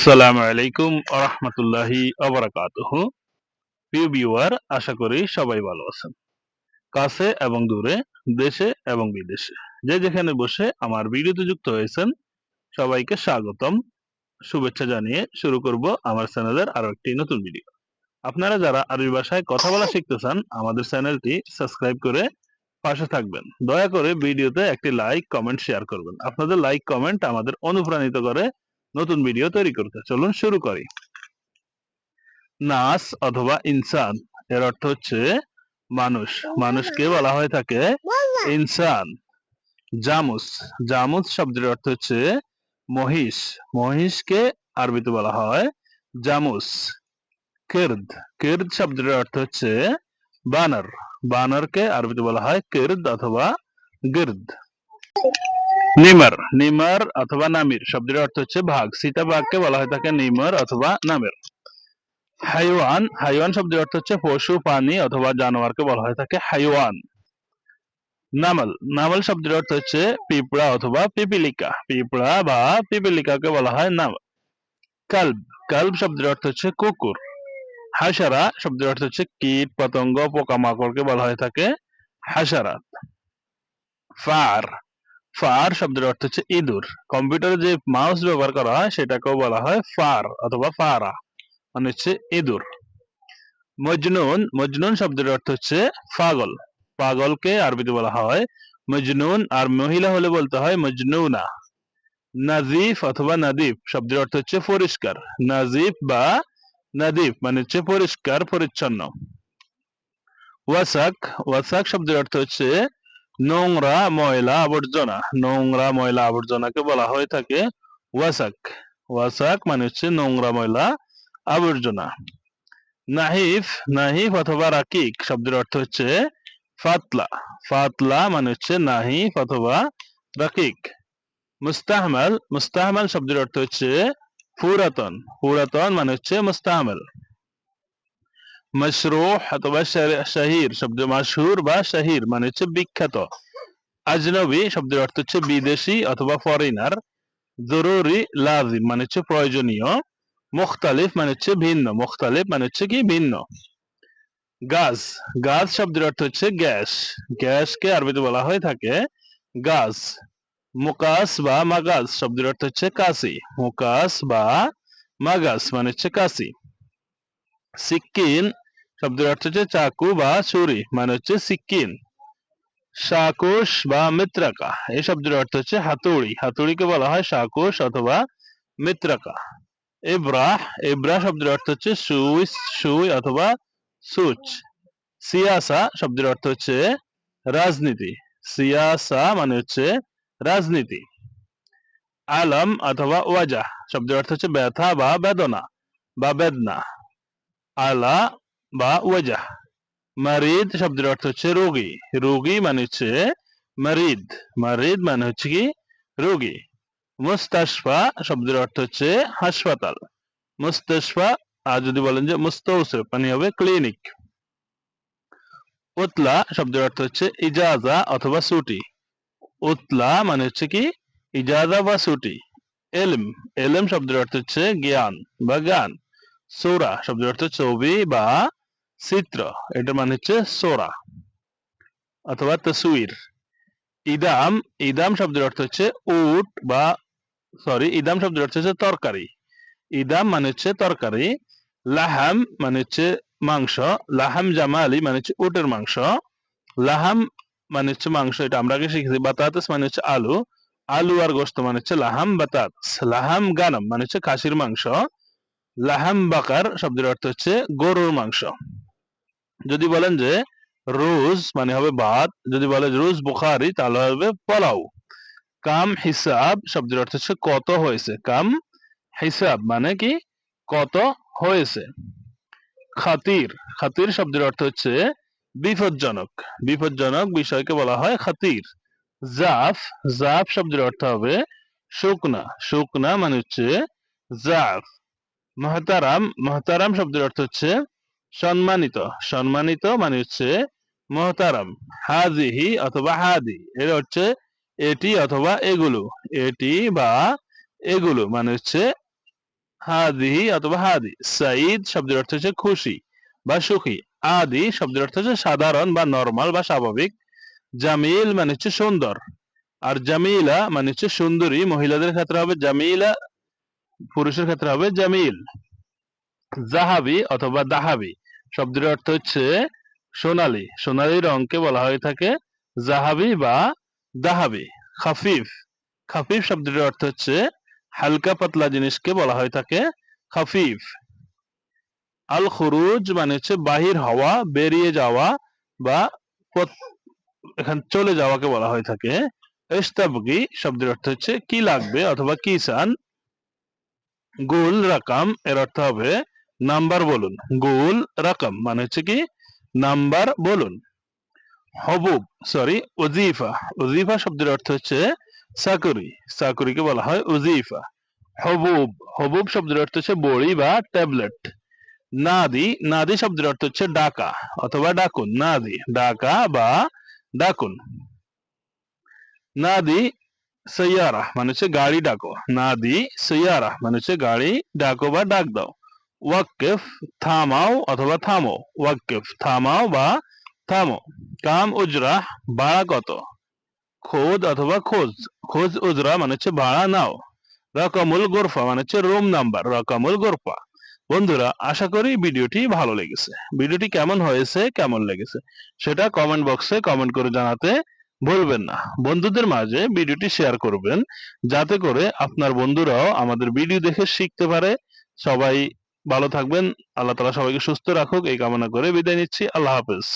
আসসালামু আলাইকুম আরহামতুল্লাহি আবরাকাতুহু প্রিয় ভিউয়ার, আশা করি সবাই ভালো আছেন। কাছে এবং দূরে, দেশে এবং বিদেশে। যে যেখানে বসে আমার ভিডিওতে যুক্ত হয়েছেন, সবাইকে স্বাগতম। শুভেচ্ছা জানিয়ে শুরু করব আমার চ্যানেলের একটি নতুন ভিডিও। আপনারা যারা আরবি ভাষায় কথা বলা শিখতে চান, আমাদের চ্যানেলটি সাবস্ক্রাইব করে পাশে থাকবেন। দয়া করে ভিডিওতে একটি লাইক, কমেন্ট, শেয়ার করবেন। আপনাদের লাইক, কমেন্ট আমাদের অনুপ্রাণিত করে নতুন ভিডিও তৈরি করতে। চলুন শুরু করি। নাস অথবা ইনসান এর অর্থ হচ্ছে মানুষ। মানুষকে বলা হয়ে থাকে ইনসান। জামুস জামুস শব্দের অর্থ হচ্ছে মহিষ। মহিষকে আরবিতে বলা হয় জামুস। কির্দ কির্দ শব্দের অর্থ হচ্ছে বানর। বানরকে আরবিতে বলা হয় কির্দ অথবা গির্দ। নিমার নিমার অথবা নামির, শব্দের অর্থ হচ্ছে ভাগ। সীতা বাঘকে বলা হয় থাকে নিমার অথবা নামের। হাইওয়ান হাইওয়ান শব্দের অর্থ হচ্ছে পশু, প্রাণী অথবা জানোয়ারকে বলা হয় থাকে হাইওয়ান। নামল নামল শব্দের অর্থ হচ্ছে পিঁপড়া অথবা পিপিলিকা। পিঁপড়া বা পিপিলিকাকে বলা হয় নামল। কালব কালব শব্দের অর্থ হচ্ছে কুকুর। হাসারা শব্দের অর্থ হচ্ছে কীট, পতঙ্গ, পোকামাকড়কে বলা হয় থাকে হাসারাত। ফার ফার শব্দের অর্থ হচ্ছে ইঁদুর। কম্পিউটারে যে মাউস ব্যবহার করা হয়, সেটাকেও বলা হয় ফার অথবা ফারা মানে হচ্ছে ইঁদুর। মজনুন মজনুন শব্দের অর্থ হচ্ছে পাগল। পাগলকে আরবিতে বলা হয় মজনুন, আর মহিলা হলে বলতে হয় মজনুনা। নাজিফ অথবা নাদিফ শব্দের অর্থ হচ্ছে পরিষ্কার। নাজিফ বা নাদিফ মানে হচ্ছে পরিষ্কার, পরিচ্ছন্ন। ওয়াসাক ওয়াসাক শব্দের অর্থ হচ্ছে নোংরা ময়লা আবর্জনা, নোংরা ময়লা আবর্জনাকে বলা হয়ে থাকে ওয়াসাক। ওয়াসাক মানে হচ্ছে নোংরা ময়লা আবর্জনা। নাহিফ নাহিফ অথবা রাকিক শব্দের অর্থ হচ্ছে ফাতলা। ফাতলা মানে হচ্ছে নাহিফ অথবা রাকিক। মুস্তাহমাল মুস্তাহমাল শব্দের অর্থ হচ্ছে পুরাতন। পুরাতন মানে হচ্ছে মুস্তাহমাল। মশরুহ অথবা শাহির শব্দ মাশহুর বা শাহির মানে হচ্ছে বিখ্যাত। আজনবী শব্দের অর্থ হচ্ছে বিদেশি অথবা ফরেনার জরুরি, লাজিম মানে হচ্ছে প্রয়োজনীয়। মুখতালিফ মানে হচ্ছে ভিন্ন। মুখতালিফ মানে হচ্ছে কি? ভিন্ন। গাজ গাজ শব্দের অর্থ হচ্ছে গ্যাস। গ্যাসকে আরবিতে বলা হয়ে থাকে গাছ। মুকাস বা মাগাস শব্দের অর্থ হচ্ছে কাশি। মুকাস বা মাগাস মানে হচ্ছে কাশি। সিক্কিন শব্দের অর্থ হচ্ছে চাকু বা ছুরি মানে হচ্ছে সিক্কিন শাকুশ বা মিত্রাকা, এই শব্দের অর্থ হচ্ছে হাতুড়ি। হাতুড়িকে বলা হয় শাকুশ অথবা মিত্রাকা। ইব্রাহ ইব্রাহ শব্দের অর্থ হচ্ছে সুই সুই অথবা সুচ। সিয়াসা শব্দের অর্থ হচ্ছে রাজনীতি। সিয়াসা মানে হচ্ছে রাজনীতি। আলম অথবা ওয়াজা শব্দের অর্থ হচ্ছে ব্যথা বা বেদনা বা বেদনা। আলা বা ওয়াজা মারিদ শব্দের অর্থ হচ্ছে রোগী। রোগী মানে হচ্ছে মারিদ। মারিদ মানে হচ্ছে কি? রোগী। মুস্তাশফা শব্দের অর্থ হচ্ছে হাসপাতাল। মুস্তাশফা, আর যদি বলেন যে মুস্তৌসিফ মানে হবে ক্লিনিক। উতলা শব্দের অর্থ হচ্ছে ইজাজা অথবা ছুটি। উতলা মানে হচ্ছে কি? ইজাজা বা ছুটি। এলম। এলম শব্দের অর্থ হচ্ছে জ্ঞান বা জ্ঞান সোরা শব্দের অর্থ ছবি বা চিত্র এটা মানে হচ্ছে সোরা অথবা তসুইর ইদাম ইদাম শব্দের অর্থ হচ্ছে উট বা সরি ইদাম শব্দের অর্থ হচ্ছে তরকারি। ইদাম মানে হচ্ছে তরকারি, লাহাম মানে হচ্ছে মাংস, লাহাম জামালি মানে হচ্ছে উটের মাংস, লাহাম মানে হচ্ছে মাংস, এটা আমরা আগে শিখেছি, বাতাতস মানে হচ্ছে আলু আলু আর গোস্ত মানে হচ্ছে লাহাম বাতাত লাহাম গানাম মানে হচ্ছে খাসির মাংস, লাহাম বাকার শব্দের অর্থ হচ্ছে গরুর মাংস। যদি বলেন যে রোজ মানে হবে ভাত, যদি বলে রোজ বুখারি, তাহলে হবে পোলাও। কাম হিসাব শব্দের অর্থ হচ্ছে কত হয়েছে। কাম হিসাব মানে কি? কত হয়েছে। খাতির খাতির শব্দের অর্থ হচ্ছে বিপজ্জনক। বিপজ্জনক বিষয়কে বলা হয় খাতির। জাফ জাফ শব্দের অর্থ হবে শুকনা। শুকনা মানে হচ্ছে জাফ। মহতারাম মহতারাম শব্দের অর্থ হচ্ছে সম্মানিত সম্মানিত মানে হচ্ছে মহতারাম, হাজিহি অথবা হাদি। এর হচ্ছে এটি অথবা এগুলো, এটি বা এগুলো মানে হচ্ছে হাদিহি অথবা হাদি। সাইদ শব্দের অর্থ হচ্ছে খুশি বা সুখী। আদি শব্দের অর্থ হচ্ছে সাধারণ বা নরমাল বা স্বাভাবিক। জামিল মানে হচ্ছে সুন্দর। আর জামিলা মানে হচ্ছে সুন্দরী, মহিলাদের ক্ষেত্রে হবে জামিলা, পুরুষের ক্ষেত্রে হবে জামিল। জাহাবি অথবা দাহাবি। শব্দের অর্থ হচ্ছে সোনালী। সোনালী রংকে বলা হয়ে থাকে জাহাবি বা দাহাবি। খাফিফ। খাফিফ শব্দের অর্থ হচ্ছে হালকা পাতলা জিনিসকে বলা হয়ে থাকে খাফিফ। আল খুরুজ মানে হচ্ছে বাহির হওয়া, বেরিয়ে যাওয়া বা এখান চলে যাওয়াকে বলা হয়ে থাকে। ইস্তাবগি শব্দের অর্থ হচ্ছে কি লাগবে অথবা কি চান? গুল, রাকাম, এর অর্থ হবে নাম্বার বলুন, গুল, রাকাম মানে হচ্ছে কি নাম্বার বলুন। হবুব সরি উজিফা উজিফা শব্দের অর্থ হচ্ছে চাকরি। চাকরিকে বলা হয় উজিফা হবুব হবুব শব্দের অর্থ হচ্ছে বড়ি বা ট্যাবলেট। নাদি নাদি শব্দের অর্থ হচ্ছে ডাকা অথবা ডাকুন। নাদি, ডাকা বা ডাকুন। নাদি, সৈয়ারা মানে হচ্ছে গাড়ি ডাকো। নাদি, সৈয়ারা মানে হচ্ছে গাড়ি ডাকো বা ডাক দাও। ওয়াক্কেফ থামাও অথবা থামো ওয়াক্কেফ থামাও বা থামো কাম উজরা ভাড়া কত খোদ অথবা খোঁজ খোঁজ উজরা মানে হচ্ছে ভাড়া, নাও। রকমুল গোরফা মানে হচ্ছে রুম নাম্বার রকমুল গোরফা বন্ধুরা, আশা করি ভিডিওটি ভালো লেগেছে। ভিডিওটি কেমন হয়েছে, কেমন লেগেছে, সেটা কমেন্ট বক্সে কমেন্ট করে জানাতে ভুলবেন না। বন্ধুদের মাঝে ভিডিওটি শেয়ার করবেন, যাতে করে আপনার বন্ধুরাও আমাদের ভিডিও দেখে শিখতে পারে। সবাই ভালো থাকবেন আল্লাহ তালা সবাইকে সুস্থ রাখুক এই কামনা করে বিদায় নিচ্ছি আল্লাহ হাফেজ।